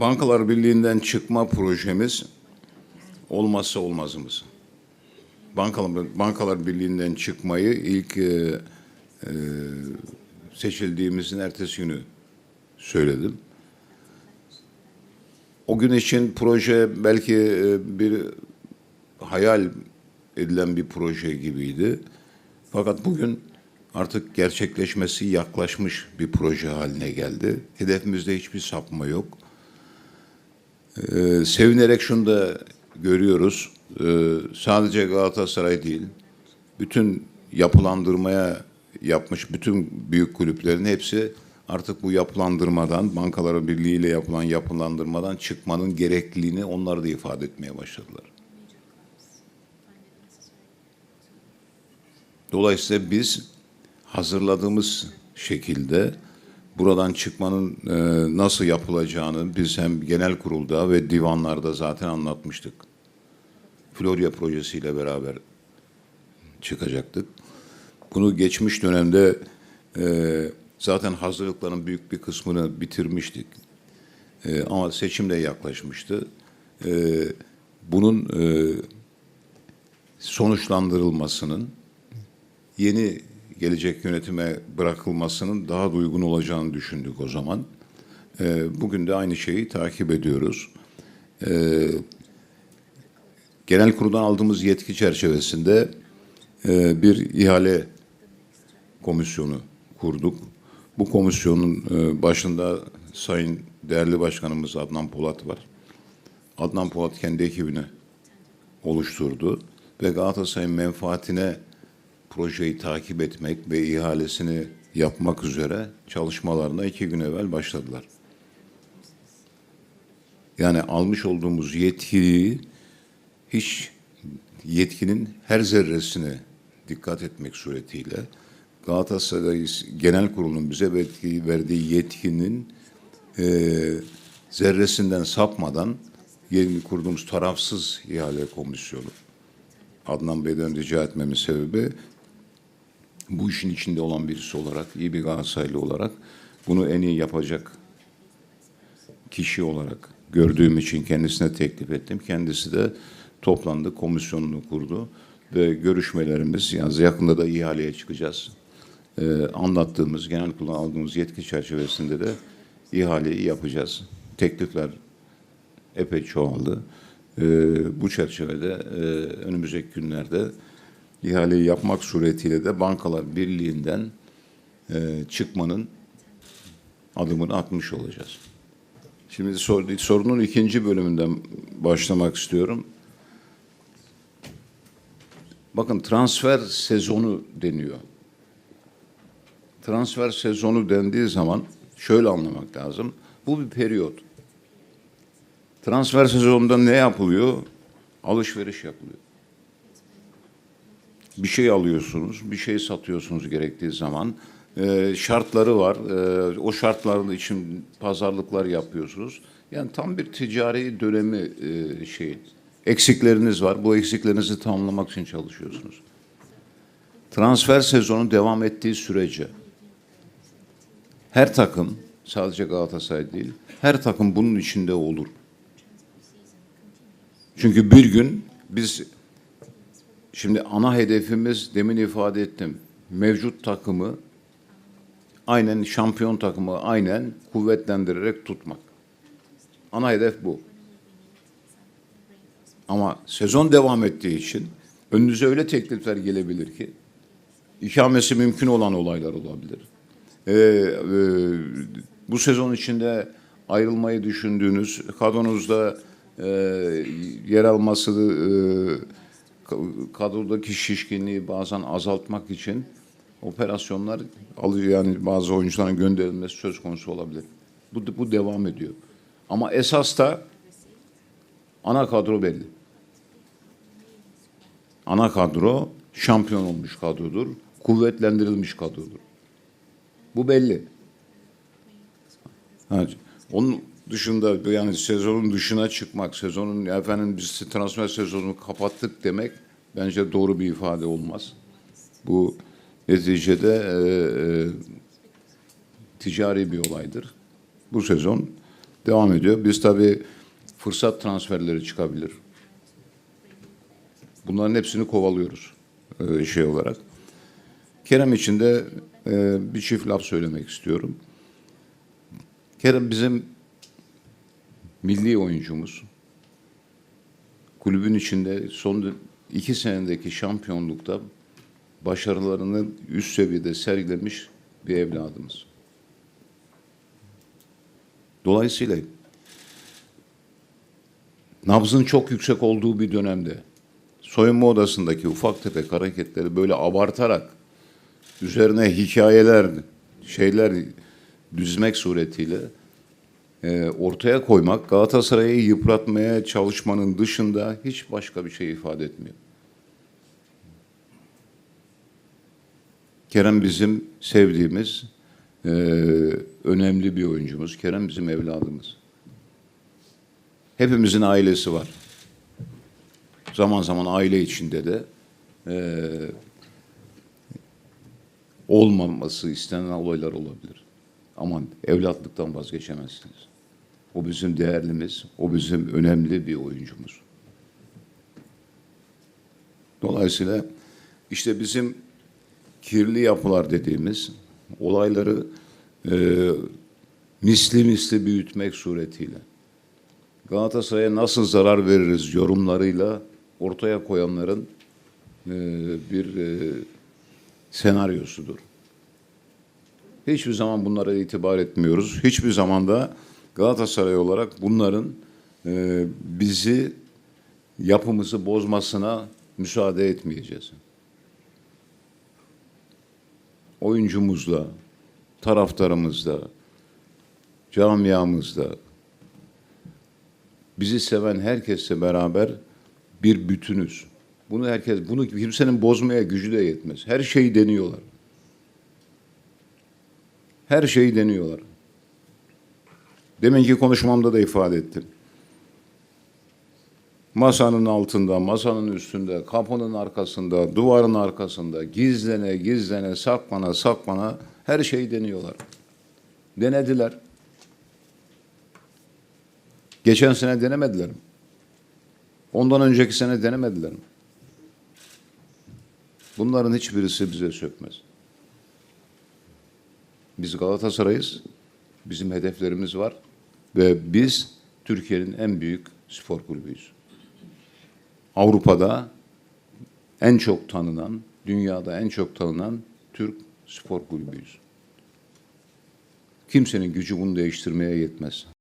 Bankalar Birliği'nden çıkma projemiz olmazsa olmazımız. Bankalar, Bankalar Birliği'nden çıkmayı ilk e, e, seçildiğimizin ertesi günü söyledim. O gün için proje belki e, bir hayal edilen bir proje gibiydi. Fakat bugün artık gerçekleşmesi yaklaşmış bir proje haline geldi. Hedefimizde hiçbir sapma yok. Ee, sevinerek şunu da görüyoruz. Ee, sadece Galatasaray değil, bütün yapılandırmaya yapmış bütün büyük kulüplerin hepsi artık bu yapılandırmadan, Bankalar Birliği ile yapılan yapılandırmadan çıkmanın gerekliliğini onlar da ifade etmeye başladılar. Dolayısıyla biz hazırladığımız şekilde buradan çıkmanın e, nasıl yapılacağını biz hem genel kurulda ve divanlarda zaten anlatmıştık. Florya projesiyle beraber çıkacaktık. Bunu geçmiş dönemde e, zaten hazırlıkların büyük bir kısmını bitirmiştik. E, ama seçim de yaklaşmıştı. E, bunun e, sonuçlandırılmasının yeni gelecek yönetime bırakılmasının daha da uygun olacağını düşündük o zaman. Ee, bugün de aynı şeyi takip ediyoruz. Ee, genel kuruldan aldığımız yetki çerçevesinde e, bir ihale komisyonu kurduk. Bu komisyonun e, başında Sayın değerli başkanımız Adnan Polat var. Adnan Polat kendi ekibini oluşturdu ve Galatasaray'ın menfaatine projeyi takip etmek ve ihalesini yapmak üzere çalışmalarına iki gün evvel başladılar. Yani almış olduğumuz yetkiyi hiç yetkinin her zerresine dikkat etmek suretiyle Galatasaray Genel Kurulu'nun bize verdiği, yetkinin e, zerresinden sapmadan yeni kurduğumuz tarafsız ihale komisyonu Adnan Bey'den rica etmemin sebebi bu işin içinde olan birisi olarak, iyi bir Galatasaraylı olarak bunu en iyi yapacak kişi olarak gördüğüm için kendisine teklif ettim. Kendisi de toplandı, komisyonunu kurdu ve görüşmelerimiz, yani yakında da ihaleye çıkacağız. Ee, anlattığımız, genel kuruldan aldığımız yetki çerçevesinde de ihaleyi yapacağız. Teklifler epey çoğaldı. Ee, bu çerçevede e, önümüzdeki günlerde ihaleyi yapmak suretiyle de Bankalar Birliği'nden e, çıkmanın adımını atmış olacağız. Şimdi sor, sorunun ikinci bölümünden başlamak istiyorum. Bakın transfer sezonu deniyor. Transfer sezonu dendiği zaman şöyle anlamak lazım. Bu bir periyot. Transfer sezonunda ne yapılıyor? Alışveriş yapılıyor bir şey alıyorsunuz, bir şey satıyorsunuz gerektiği zaman. E, şartları var. E, o şartların için pazarlıklar yapıyorsunuz. Yani tam bir ticari dönemi e, şey. Eksikleriniz var. Bu eksiklerinizi tamamlamak için çalışıyorsunuz. Transfer sezonu devam ettiği sürece her takım sadece Galatasaray değil, her takım bunun içinde olur. Çünkü bir gün biz Şimdi ana hedefimiz demin ifade ettim. Mevcut takımı aynen şampiyon takımı aynen kuvvetlendirerek tutmak. Ana hedef bu. Ama sezon devam ettiği için önünüze öyle teklifler gelebilir ki ikamesi mümkün olan olaylar olabilir. Ee, e, bu sezon içinde ayrılmayı düşündüğünüz kadronuzda e, yer alması e, kadrodaki şişkinliği bazen azaltmak için operasyonlar alıyor yani bazı oyuncuların gönderilmesi söz konusu olabilir. Bu, bu devam ediyor. Ama esas da ana kadro belli. Ana kadro şampiyon olmuş kadrodur. Kuvvetlendirilmiş kadrodur. Bu belli. Evet. Onun dışında yani sezonun dışına çıkmak, sezonun efendim biz transfer sezonunu kapattık demek bence doğru bir ifade olmaz. Bu neticede e, e, ticari bir olaydır. Bu sezon devam ediyor. Biz tabii fırsat transferleri çıkabilir. Bunların hepsini kovalıyoruz e, şey olarak. Kerem için de e, bir çift laf söylemek istiyorum. Kerem bizim milli oyuncumuz. Kulübün içinde son iki senedeki şampiyonlukta başarılarını üst seviyede sergilemiş bir evladımız. Dolayısıyla nabzın çok yüksek olduğu bir dönemde soyunma odasındaki ufak tefek hareketleri böyle abartarak üzerine hikayeler, şeyler düzmek suretiyle e, ortaya koymak Galatasaray'ı yıpratmaya çalışmanın dışında hiç başka bir şey ifade etmiyor. Kerem bizim sevdiğimiz e, önemli bir oyuncumuz. Kerem bizim evladımız. Hepimizin ailesi var. Zaman zaman aile içinde de e, olmaması istenen olaylar olabilir. Ama evlatlıktan vazgeçemezsiniz. O bizim değerlimiz, o bizim önemli bir oyuncumuz. Dolayısıyla işte bizim kirli yapılar dediğimiz olayları e, misli misli büyütmek suretiyle Galatasaray'a nasıl zarar veririz yorumlarıyla ortaya koyanların e, bir e, senaryosudur. Hiçbir zaman bunlara itibar etmiyoruz. Hiçbir zaman da Galatasaray olarak bunların e, bizi yapımızı bozmasına müsaade etmeyeceğiz. Oyuncumuzla, taraftarımızla, camiamızla, bizi seven herkesle beraber bir bütünüz. Bunu herkes, bunu kimsenin bozmaya gücü de yetmez. Her şeyi deniyorlar. Her şeyi deniyorlar. Deminki konuşmamda da ifade ettim. Masanın altında, masanın üstünde, kapının arkasında, duvarın arkasında, gizlene, gizlene, saklana, saklana her şeyi deniyorlar. Denediler. Geçen sene denemediler mi? Ondan önceki sene denemediler mi? Bunların hiçbirisi bize sökmez. Biz Galatasaray'ız. Bizim hedeflerimiz var. Ve biz Türkiye'nin en büyük spor kulübüyüz. Avrupa'da en çok tanınan, dünyada en çok tanınan Türk spor kulübüyüz. Kimsenin gücü bunu değiştirmeye yetmez.